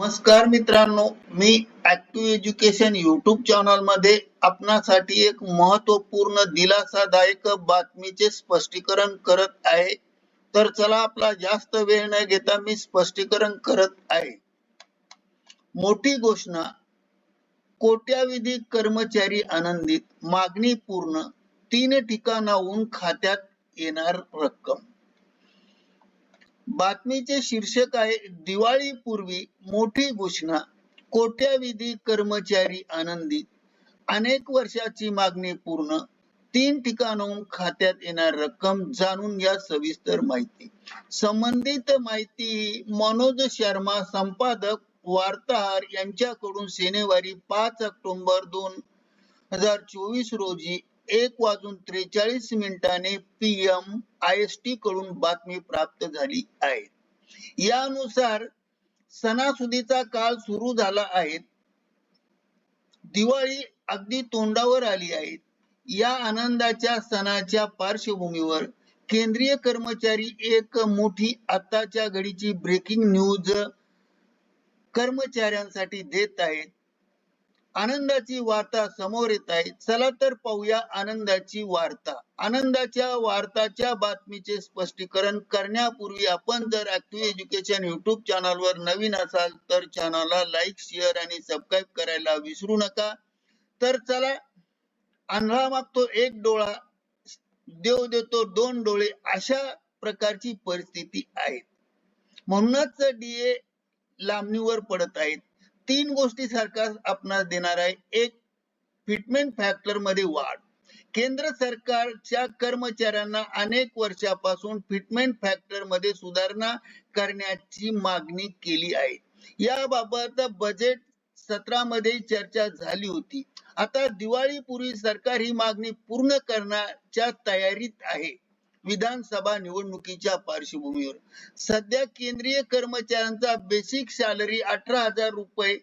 नमस्कार मित्रांनो मी ऍक्टिव्ह एज्युकेशन युट्यूब चॅनलमध्ये आपणासाठी एक महत्त्वपूर्ण दिलासादायक बातमीचे स्पष्टीकरण करत आहे. तर चला आपला जास्त वेळ न घेता मी स्पष्टीकरण करत आहे. मोठी घोषणा कोट्याविधी कर्मचारी आनंदित मागणी पूर्ण तीन ठिकाणाहून खात्यात येणार रक्कम. बातमीचे शीर्षक आहे दिवाळीपूर्वी मोठी घोषणा कोट्याविधी कर्मचारी आनंदी. अनेक वर्षाची मागणी पूर्ण तीन ठिकाणून खात्यात येणार रक्कम जाणून घ्या सविस्तर माहिती. संबंधित माहिती मनोज शर्मा संपादक वार्ताहर यांच्याकडून शनिवारी पाच ऑक्टोबर दोन हजार चोवीस रोजी एक वाजून त्रेचाळीस मिनिटाने पीएम आय एस टी कडून बातमी प्राप्त झाली आहे. यानुसार सणासुदीचा काळ सुरू झाला आहे. दिवाळी अगदी तोंडावर आली आहे. या आनंदाच्या सणाच्या पार्श्वभूमीवर केंद्रीय कर्मचारी एक मोठी आताच्या घडीची ब्रेकिंग न्यूज कर्मचाऱ्यांसाठी देत आहेत. आनंदाची वार्ता समोर येत आहे. चला तर पाहूया आनंदाची वार्ता. आनंदाच्या वार्ताच्या बातमीचे स्पष्टीकरण करण्यापूर्वी आपण जर ऍक्टिव्ह एज्युकेशन युट्यूब चॅनलवर नवीन असाल तर चॅनलला लाईक शेअर आणि सबस्क्राईब करायला विसरू नका. तर चला आंधळा मागतो एक डोळा देव देतो दोन डोळे अशा प्रकारची परिस्थिती आहे. म्हणूनच डीए लांबणीवर पडत आहेत. तीन गोष्टी सरकार आपणास देणार आहे. एक फिटमेंट फॅक्टरमध्ये वाढ. केंद्र सरकारच्या कर्मचाऱ्यांना अनेक वर्षापासून फिटमेंट फॅक्टरमध्ये सुधारणा करण्याची मागणी केली आहे. याबाबत बजेट सत्रामध्ये चर्चा झाली होती. आता दिवाळीपूर्वी सरकार ही मागणी पूर्ण करण्याच्या तयारीत आहे. विधानसभा निवडणुकीच्या पार्श्वभूमीवर. सध्या केंद्रीय कर्मचाऱ्यांचा बेसिक सॅलरी अठरा हजार रुपये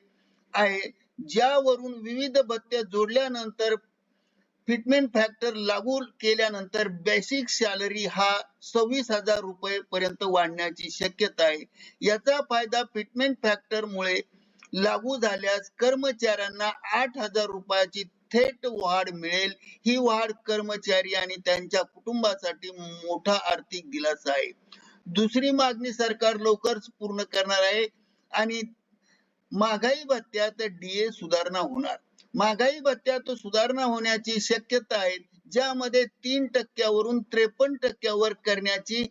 आहे. ज्यावरून विविध भत्ते जोडल्यानंतर फिटमेंट फॅक्टर लागू केल्यानंतर बेसिक सॅलरी हा सव्वीस हजार रुपये पर्यंत वाढण्याची शक्यता आहे. याचा फायदा फिटमेंट फॅक्टर मुळे लागू झाल्यास कर्मचाऱ्यांना आठ हजार रुपयाची थेट वाढ मिळेल. ही वाढ कर्मचारी आणि त्यांच्या कुटुंबासाठी मोठा आर्थिक दिलासा आहे. दुसरी मागणी सरकार लवकरच पूर्ण करणार आहे आणि महागाई भत्त्यात डीए सुधारणा होणार. महागाई भत्त्यात सुधारणा होण्याची शक्यता आहे ज्यामध्ये तीन टक्क्यावरून त्रेपन्न टक्क्यावर करण्याची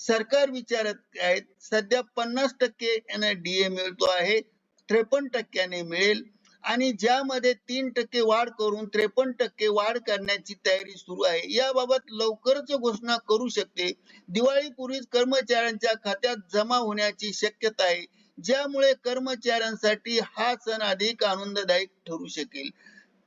सरकार विचारत आहेत. सध्या पन्नास टक्के डीए मिळतो आहे त्रेपन्न टक्क्याने मिळेल. आणि ज्यामध्ये तीन टक्के वाढ करून त्रेपन्न टक्के वाढ करण्याची तयारी सुरू आहे. याबाबत लवकरच घोषणा करू शकते. दिवाळीपूर्वीच कर्मचाऱ्यांच्या खात्यात जमा होण्याची शक्यता आहे. ज्यामुळे कर्मचाऱ्यांसाठी हा सण अधिक आनंददायक ठरू शकेल.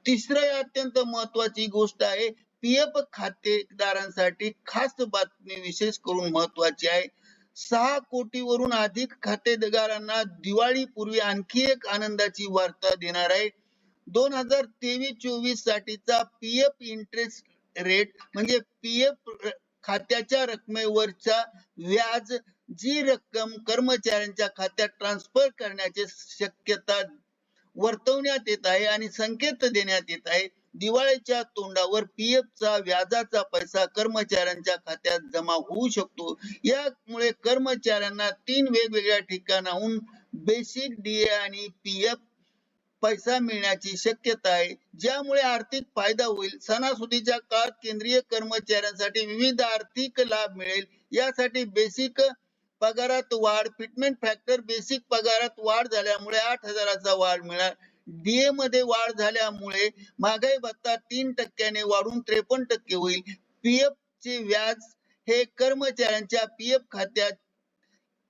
तिसरी अत्यंत महत्वाची गोष्ट आहे. पीएफ खातेदारांसाठी खास बातमी विशेष करून महत्वाची आहे. सहा कोटीवरून अधिक खातेदारांना दिवाळीपूर्वी आणखी एक आनंदाची वार्ता देणार आहे. दोन हजार तेवीस चोवीस साठीचा पी एफ इंटरेस्ट रेट म्हणजे पी एफ खात्याच्या रकमेवरचा व्याज जी रक्कम कर्मचाऱ्यांच्या खात्यात ट्रान्सफर करण्याची शक्यता वर्तवण्यात येत आहे आणि संकेत देण्यात येत आहे. दिवाळीच्या तोंडावर पीएफ चा व्याजाचा पैसा कर्मचाऱ्यांच्या खात्यात जमा होऊ शकतो. यामुळे कर्मचाऱ्यांना तीन वेगवेगळ्या ठिकाणाहून बेसिक डीए आणि पीएफ पैसा मिळण्याची शक्यता आहे. ज्यामुळे आर्थिक फायदा होईल. सणासुदीच्या काळात केंद्रीय कर्मचाऱ्यांसाठी विविध आर्थिक लाभ मिळेल. यासाठी बेसिक पगारात वाढ फिटमेंट फॅक्टर बेसिक पगारात वाढ झाल्यामुळे आठ हजाराचा वाढ मिळणार डीए मध्ये वाढ झाल्यामुळे महागाई भत्ता तीन टक्क्याने वाढून त्रेपन्न टक्के होईल. पीएफ चे व्याज हे कर्मचाऱ्यांच्या पीएफ खात्यात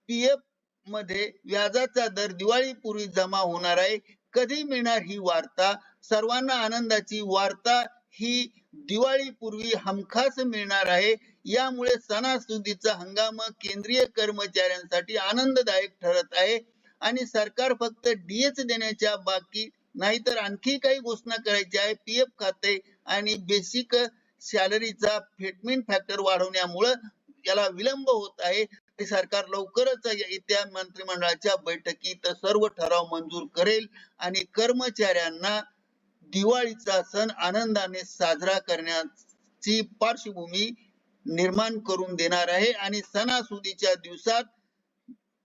पीएफमध्ये व्याजाचा दर दिवाळीपूर्वी जमा होणार आहे. कधी मिळणार ही वार्ता? सर्वांना आनंदाची वार्ता ही दिवाळीपूर्वी हमखास मिळणार आहे. यामुळे सणासुदीचा हंगाम केंद्रीय कर्मचाऱ्यांसाठी आनंददायक ठरत आहे. आणि सरकार फक्त डीएच देण्याच्या बाकी नाहीतर आणखी काही घोषणा करायची आहे. पी एफ खाते आणि बेसिक सॅलरीचा फेटमेंट फॅक्टर वाढवण्यामुळे याला विलंब होत आहे. सरकार लवकरच येत्या मंत्रिमंडळाच्या बैठकीत सर्व ठराव मंजूर करेल. आणि कर्मचाऱ्यांना दिवाळीचा सण आनंदाने साजरा करण्याची पार्श्वभूमी निर्माण करून देणार आहे. आणि सणासुदीच्या दिवसात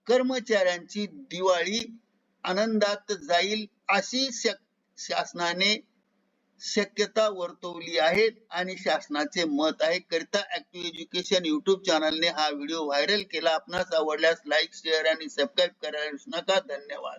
कर्मचाऱ्यांची दिवाळी आनंदात जाईल अशी शक- शासनाने शक्यता वर्तवली आहे. आणि शासनाचे मत आहे. करिता ऍक्टिव्ह एज्युकेशन युट्यूब चॅनलने हा व्हिडिओ व्हायरल केला. आपणास आवडल्यास लाईक शेअर आणि सबस्क्राईब करायला नका. धन्यवाद.